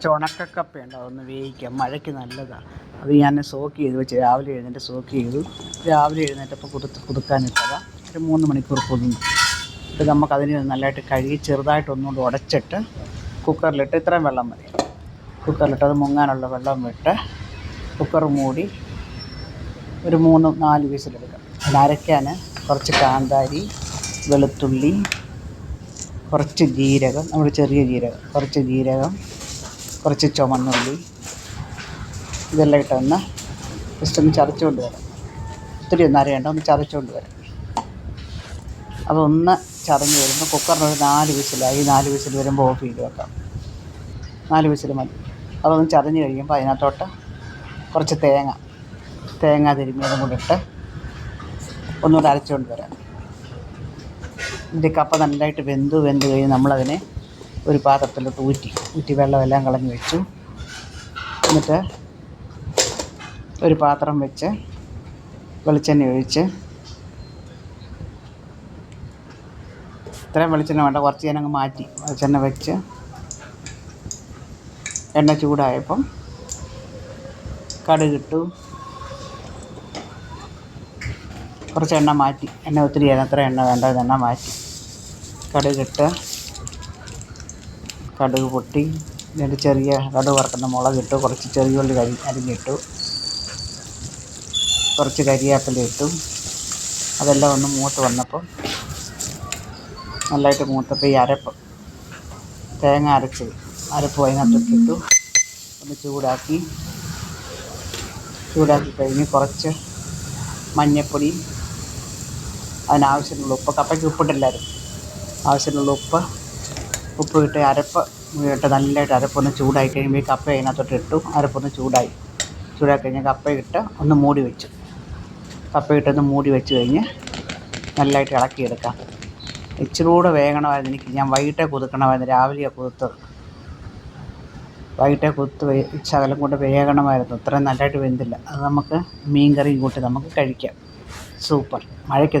കുറച്ച് ഉണക്കക്കപ്പയുണ്ട് അതൊന്ന് വേവിക്കാം. മഴയ്ക്ക് നല്ലതാണ് അത് ഞാൻ സോക്ക് ചെയ്ത് വെച്ച് രാവിലെ എഴുന്നേറ്റ് സോക്ക് ചെയ്തു. രാവിലെ എഴുന്നേറ്റപ്പോൾ കുതിർത്ത് കുതുക്കാനിട്ടതാണ് ഒരു മൂന്ന് മണിക്കൂർ പൊതിഞ്ഞു. ഇത് നമുക്കതിന് നല്ലതായിട്ട് കഴുകി ചെറുതായിട്ട് ഒന്നുകൊണ്ട് ഉടച്ചിട്ട് കുക്കറിലിട്ട് ഇത്രയും വെള്ളം മതി. കുക്കറിലിട്ട് അത് മുങ്ങാനുള്ള വെള്ളം വിട്ട് കുക്കർ മൂടി ഒരു മൂന്ന് നാല് വീസിലെടുക്കാം. അത് അരയ്ക്കാൻ കുറച്ച് കാന്താരി വെളുത്തുള്ളി കുറച്ച് ജീരകം നമ്മുടെ ചെറിയ ജീരകം കുറച്ച് ജീരകം കുറച്ച് ചുമന്നുള്ളി ഇതെല്ലാം ഇട്ടൊന്ന് ജസ്റ്റ് ഒന്ന് ചതച്ചുകൊണ്ട് വരാം. ഒത്തിരി ഒന്നും അരയണ്ട ഒന്ന് ചതച്ചുകൊണ്ട് വരാം. അതൊന്ന് ചതഞ്ഞ് വരുമ്പോൾ കുക്കറിന് ഒരു നാല് വിസിലായി നാല് വിസിൽ വരുമ്പോൾ ഓഫ് ചെയ്ത് വെക്കാം. നാല് വിസിൽ മതി. അതൊന്ന് ചതഞ്ഞ് കഴിയുമ്പോൾ അതിനകത്തോട്ട് കുറച്ച് തേങ്ങ തേങ്ങ തിരുമ്മിയതും കൂടി ഇട്ട് ഒന്നുകൂടെ അരച്ചുകൊണ്ട് വരാം. ഇതിന്റെ കപ്പ നല്ലതായിട്ട് വെന്തു വെന്ത് കഴിഞ്ഞ് നമ്മളതിനെ ഒരു പാത്രത്തിലോട്ട് ഊറ്റി ഊറ്റി വെള്ളമെല്ലാം കളഞ്ഞ് വെച്ചു. എന്നിട്ട് ഒരു പാത്രം വെച്ച് വെളിച്ചെണ്ണ ഒഴിച്ച് ഇത്രയും വെളിച്ചെണ്ണ വേണ്ട കുറച്ച് ഞാനങ്ങ് മാറ്റി. വെളിച്ചെണ്ണ വെച്ച് എണ്ണ ചൂടായപ്പം കടുകിട്ടു. കുറച്ച് എണ്ണ മാറ്റി. എണ്ണ ഒത്തിരി എത്ര എണ്ണ വേണ്ട എണ്ണ മാറ്റി. കടുകിട്ട് കടുക് പൊട്ടി. എന്നിട്ട് ചെറിയ കടുക് വറുക്കുന്ന മുളകിട്ടു കുറച്ച് ചെറിയ ഉള്ളി കരി അരിഞ്ഞിട്ടു. കുറച്ച് കരിവേപ്പില ഇട്ടു. അതെല്ലാം ഒന്ന് മൂത്ത് വന്നപ്പോൾ നല്ലതായിട്ട് മൂത്തപ്പോൾ ഈ അരപ്പ് തേങ്ങ അരച്ച് അരപ്പ് അതിനകത്തിട്ടിട്ടു ഒന്ന് ചൂടാക്കി. ചൂടാക്കി കഴിഞ്ഞ് കുറച്ച് മഞ്ഞൾപ്പൊടി അതിനാവശ്യത്തിനുള്ള ഉപ്പ്. കപ്പയ്ക്ക് ഉപ്പിട്ടില്ലായിരുന്നു. ആവശ്യത്തിനുള്ള ഉപ്പ് ഉപ്പ് ഇട്ട് അരപ്പ് ഇട്ട് നല്ലതായിട്ട് അരപ്പൊന്ന് ചൂടായി കഴിയുമ്പോൾ ഈ കപ്പ അതിനകത്തോട്ട് ഇട്ടു. അരപ്പൊന്ന് ചൂടായി. ചൂടാക്കി കഴിഞ്ഞാൽ കപ്പ ഇട്ട് ഒന്ന് മൂടി വെച്ചു. കപ്പ ഇട്ടൊന്ന് മൂടി വെച്ച് കഴിഞ്ഞ് നല്ലതായിട്ട് ഇളക്കിയെടുക്കാം. ഇച്ചിരി കൂടെ വേകണമായിരുന്നു എനിക്ക്. ഞാൻ വൈകിട്ടേ കുതുക്കണമായിരുന്നു. രാവിലെ കുതിർത്തത് വൈകിട്ടേ കുത്ത് ശകലം കൊണ്ട് വേകണമായിരുന്നു. ഇത്രയും നല്ലതായിട്ട് വെന്തില്ല. അത് നമുക്ക് മീൻ കറിയും കൂട്ടി നമുക്ക് കഴിക്കാം. സൂപ്പർ. മഴയ്ക്ക്